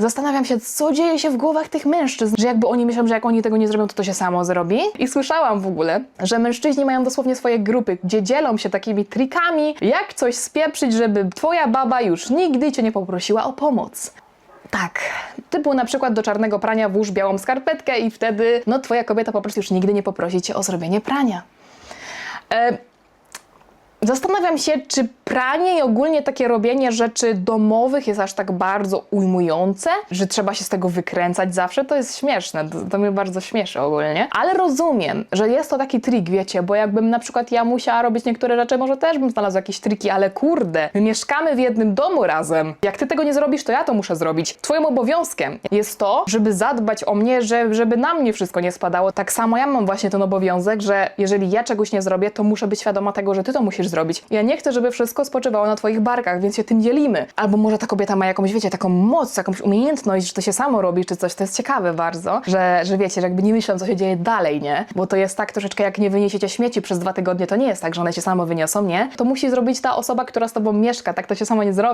Zastanawiam się, co dzieje się w głowach tych mężczyzn, że jakby oni myślą, że jak oni tego nie zrobią, to to się samo zrobi. I słyszałam w ogóle, że mężczyźni mają dosłownie swoje grupy, gdzie dzielą się takimi trikami, jak coś spieprzyć, żeby twoja baba już nigdy cię nie poprosiła o pomoc. Tak, typu na przykład do czarnego prania włóż białą skarpetkę i wtedy, no twoja kobieta po prostu już nigdy nie poprosi cię o zrobienie prania. E, Zastanawiam się, czy pranie i ogólnie takie robienie rzeczy domowych jest aż tak bardzo ujmujące, że trzeba się z tego wykręcać zawsze. To jest śmieszne, to, to mnie bardzo śmieszy ogólnie. Ale rozumiem, że jest to taki trik, wiecie, bo jakbym na przykład ja musiała robić niektóre rzeczy, może też bym znalazła jakieś triki, ale kurde, my mieszkamy w jednym domu razem. Jak ty tego nie zrobisz, to ja to muszę zrobić. Twoim obowiązkiem jest to, żeby zadbać o mnie, że, żeby na mnie wszystko nie spadało. Tak samo ja mam właśnie ten obowiązek, że jeżeli ja czegoś nie zrobię, to muszę być świadoma tego, że ty to musisz zrobić. Ja nie chcę, żeby wszystko spoczywało na twoich barkach, więc się tym dzielimy. Albo może ta kobieta ma jakąś, wiecie, taką moc, jakąś umiejętność, że to się samo robi, czy coś. To jest ciekawe bardzo, że, że wiecie, że jakby nie myślą, co się dzieje dalej, nie? Bo to jest tak troszeczkę, jak nie wyniesiecie śmieci przez dwa tygodnie, to nie jest tak, że one się samo wyniosą, nie? To musi zrobić ta osoba, która z tobą mieszka, tak to się samo nie zrobi.